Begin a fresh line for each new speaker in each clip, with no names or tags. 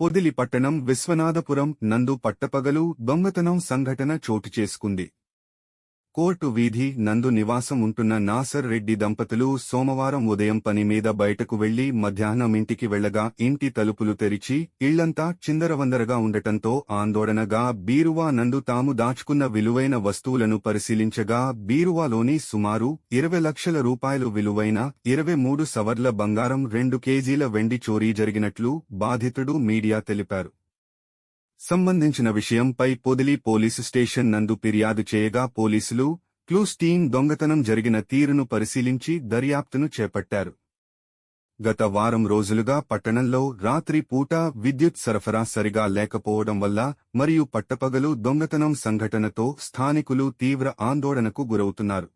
Podili పట్టణం విశ్వనాథపురం నందు పట్టపగలు దొంగతనం సంఘటన చోటు చేసుకుంది. కోర్టు వీధి నందు నివాసం ఉంటున్న నాసర్ రెడ్డి దంపతులు సోమవారం ఉదయం పని మీద బయటకు వెళ్ళి మధ్యాహ్నం ఇంటికి వెళ్ళగా ఇంటి తలుపులు తెరిచి ఇళ్ళంతా చిందరవందరగా ఉండటంతో ఆందోళనగా బీరువా నందు తాము దాచుకున్న విలువైన వస్తువులను పరిశీలించగా బీరువాలోని సుమారు ఇరవై లక్షల రూపాయలు విలువైన ఇరవై మూడు సవర్ల బంగారం రెండు కేజీల వెండి చోరీ జరిగినట్లు బాధితుడు మీడియా తెలిపారు. సంబంధించిన విషయంపై పొదిలి పోలీసు స్టేషన్ నందు ఫిర్యాదు చేయగా పోలీసులు క్లూస్ టీం దొంగతనం జరిగిన తీరును పరిశీలించి దర్యాప్తును చేపట్టారు. గత వారం రోజులుగా పట్టణంలో రాత్రి పూట విద్యుత్ సరఫరా సరిగా లేకపోవడం వల్ల మరియు పట్టపగలు దొంగతనం సంఘటనతో స్థానికులు తీవ్ర ఆందోళనకు గురవుతున్నారు.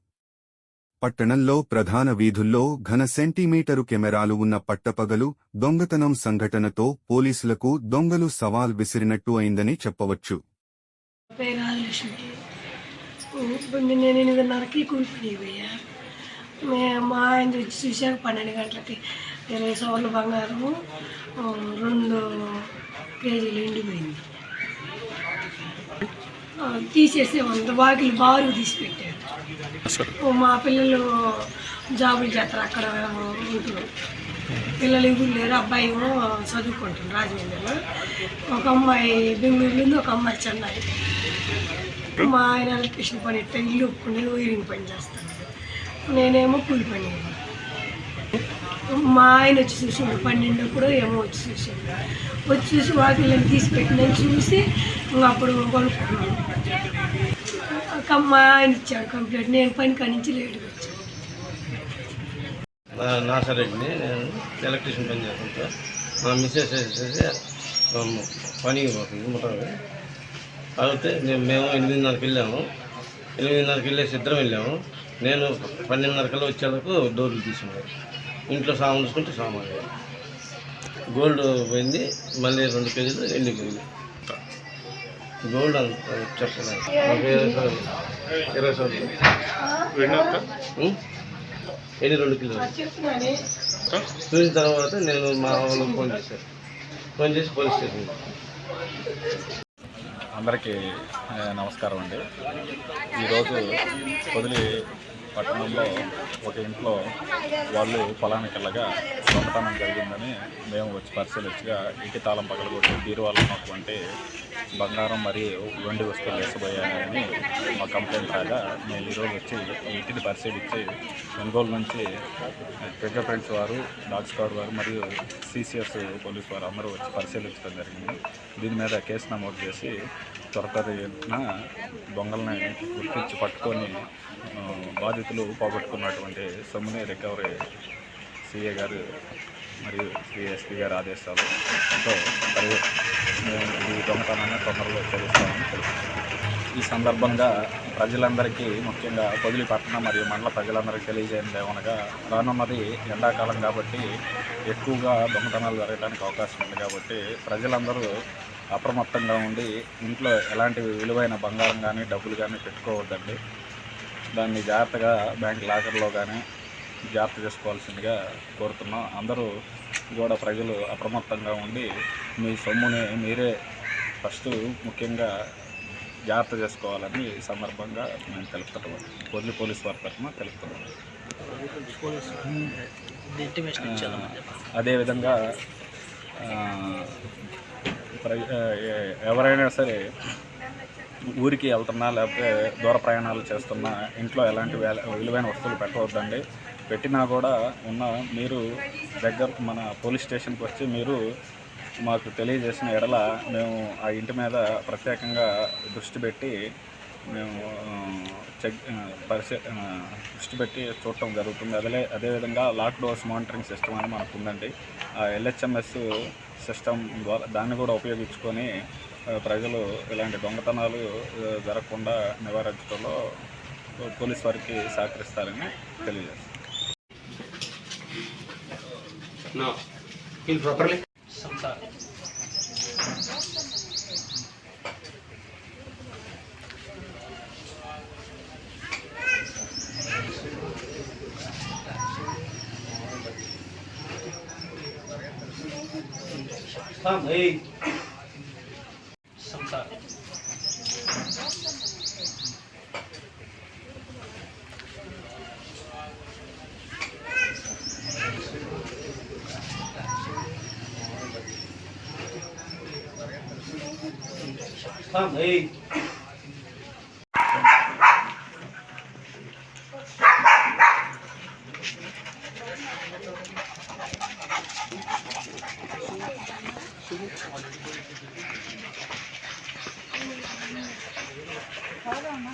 పట్టణంలో ప్రధాన వీధుల్లో ఘన సెంటీమీటరు కెమెరాలు ఉన్న పట్టపగలు దొంగతనం సంఘటనతో పోలీసులకు దొంగలు సవాల్ విసిరినట్టు అయిందని చెప్పవచ్చు.
నేను ఎనిమిదిన్నరకి కూలిపని మా ఆయన వచ్చి చూశాక పన్నెండు గంటలకి ఇరవై సవర్ల బంగారము రెండు కేజీలు ఎండిపోయింది ఆ, తీసేసి వంద వాకిలు బారు తీసి పెట్టారు మా పిల్లలు జాబులు చేస్తారు అక్కడ ఉంటున్నారు పిల్లలు ఎవరు లేరు అబ్బాయి ఏమో చదువుకుంటాడు రాజమండ్రిలో. ఒక అమ్మాయి బెంగళూరులో ఒక అమ్మాయి చెన్నై. మా ఆయన ఎలక్ట్రిషన్ పని ఎట్ట ఇల్లు ఒప్పుకుని వైరింగ్ పని చేస్తాను నేనేమో కూలి పని మా ఆయన వచ్చి చూసిండు పన్నెండప్పుడు ఏమో వచ్చి చూసిండు. వచ్చి చూసి వాకిళ్ళని తీసి పెట్టినని చూసి అప్పుడు కొనుక్కున్నాను. ఒక మా ఆయన ఇచ్చాడు కంప్లీట్. నేను పని కానించి లేటుగా వచ్చాను
నా నాసరెడ్డిని నేను ఎలక్ట్రీషియన్ పని చేస్తుంటా. మా మిస్సెస్ వచ్చేసి పని పనికి పోతుంది అయితే నేను మేము ఎనిమిదిన్నరకి వెళ్ళాము. ఎనిమిదిన్నరకి వెళ్ళేసి ఇద్దరం వెళ్ళాము. నేను పన్నెండున్నర కల్లా వచ్చేందుకు డోర్లు తీసుకున్నాను ఇంట్లో సామాన్ చూసుకుంటే సామాన్ గోల్డ్ పోయింది మళ్ళీ రెండు కేజీలు ఎండిపోయింది. గోల్డ్ అంత చెప్పలేదు ఇరవై సార్లు. ఇరవై సార్లు. ఉం? ఎన్ని? రెండు కిలోలు. చూసిన తర్వాత నేను మా వాళ్ళకి ఫోన్ చేశాను ఫోన్ చేసి పోలీస్ స్టేషన్.
అందరికీ నమస్కారం అండి. ఈరోజు పొదిలి పట్టణంలో ఒక ఇంట్లో వాళ్ళు పొలానికి వెళ్ళగా దొంగతనం జరిగిందని మేము వచ్చి పరిశీలించగా ఇంటి తాళం పగలగొట్టి బీరువాలో ఉన్నటువంటి బంగారం మరియు వెండి వస్తువులు వేసబోయాయని మా కంప్లైంట్ రాగా మేము ఈరోజు వచ్చి ఇంటిని పరిశీలించి ఒంగోలు నుంచి ఫింగర్ ప్రింట్స్ వారు డాగ్ స్క్వాడ్ వారు మరియు సిసిఎస్ పోలీస్ వారు అందరూ వచ్చి పరిశీలించడం జరిగింది. దీని మీద కేసు నమోదు చేసి త్వరతరిన దొంగలని గుర్తించి పట్టుకొని బాధితులు పోగొట్టుకున్నటువంటి సొమ్ముని రికవరీ సిఏ గారు మరియు సిఎస్పీ గారి ఆదేశాలు. తో ఈ దొంగతనాన్ని తొందరలో తెలుస్తామని తెలుపుతున్నాం ఈ సందర్భంగా ప్రజలందరికీ ముఖ్యంగా పొదిలి పట్టణ మరియు మండల ప్రజలందరికీ తెలియజేయండి ఏమనగా రానున్నది ఎండాకాలం కాబట్టి ఎక్కువగా దొంగతనాలు జరగడానికి అవకాశం ఉంది కాబట్టి ప్రజలందరూ అప్రమత్తంగా ఉండి ఇంట్లో ఎలాంటి విలువైన బంగారం కానీ డబ్బులు కానీ పెట్టుకోవద్దండి. దాన్ని జాగ్రత్తగా బ్యాంక్ లాకర్లో కానీ జాగ్రత్త చేసుకోవాల్సిందిగా కోరుతున్నాం. అందరూ కూడా ప్రజలు అప్రమత్తంగా ఉండి మీ సొమ్ముని మీరే ఫస్ట్ ముఖ్యంగా జాగ్రత్త చేసుకోవాలని ఈ సందర్భంగా మేము తెలుపుతున్నాం. పొద్దు పోలీస్ వారి తరఫున తెలుపుతున్నాం. అదేవిధంగా ఎవరైనా సరే ఊరికి వెళ్తున్నా లేకపోతే దూర ప్రయాణాలు చేస్తున్నా ఇంట్లో ఎలాంటి విలువైన వస్తువులు పెట్టవద్దండి. పెట్టినా కూడా ఉన్న మీరు దగ్గర మన పోలీస్ స్టేషన్కి వచ్చి మీరు మాకు తెలియజేసిన ఎడల మేము ఆ ఇంటి మీద ప్రత్యేకంగా దృష్టి పెట్టి మేము చెక్ పరిశీ దృష్టి పెట్టి చూడటం జరుగుతుంది అదే అదేవిధంగా లాక్ డోర్స్ మానిటరింగ్ సిస్టమ్ అని మనకు ఉందండి ఆ ఎల్హెచ్ఎంఎస్ సిస్టమ్ ద్వారా దాన్ని కూడా ఉపయోగించుకొని ప్రజలు ఇలాంటి దొంగతనాలు జరగకుండా నివారించడంలో పోలీస్ వారికి సహకరిస్తారని తెలియజేస్తాం
No. Properly. thăm y xong sợ thăm y 调整吗？